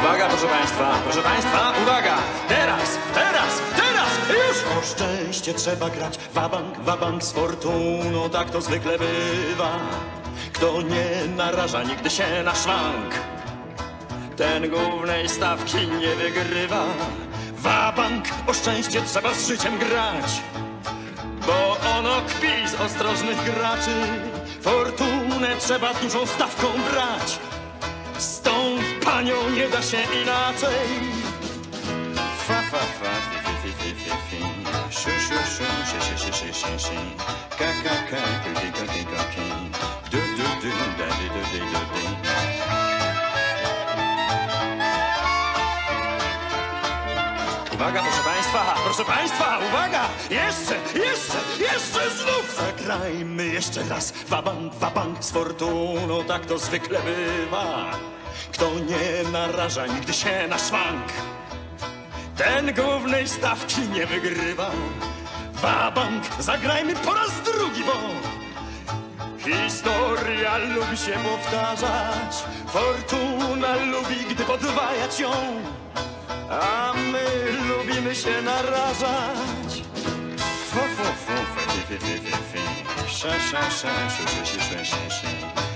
Państwa, proszę Państwa, uwaga! Teraz, teraz, teraz, już! O szczęście trzeba grać, wabank, wabank z fortuną, tak to zwykle bywa. Kto nie naraża nigdy się na szwank, ten głównej stawki nie wygrywa. Wabank, o szczęście trzeba z życiem grać, bo ono kpi z ostrożnych graczy. Fortunę trzeba dużą stawką brać, panią nie da się inaczej. Fa, fa, fa, fi, fi, fi, fi, fi, fi. Szu, szu, szu, si, si, si, si, si. Ka, ka, ka, ki, ki, ka, ki, ka, ki. Du, du, du, da, di, du, di, du, di. Uwaga, proszę Państwa, proszę Państwa, uwaga! Jeszcze, jeszcze, jeszcze znów! Zagrajmy jeszcze raz wabank, wabank z fortuną, tak to zwykle bywa. Kto nie naraża nigdy się na szwank, ten głównej stawki nie wygrywa. Wabank, zagrajmy po raz drugi, bo historia lubi się powtarzać. Fortuna lubi, gdy podwajać ją, a my lubimy się narażać. Fi, fi. Sza, sza, sza, szu, szu, szu, szu,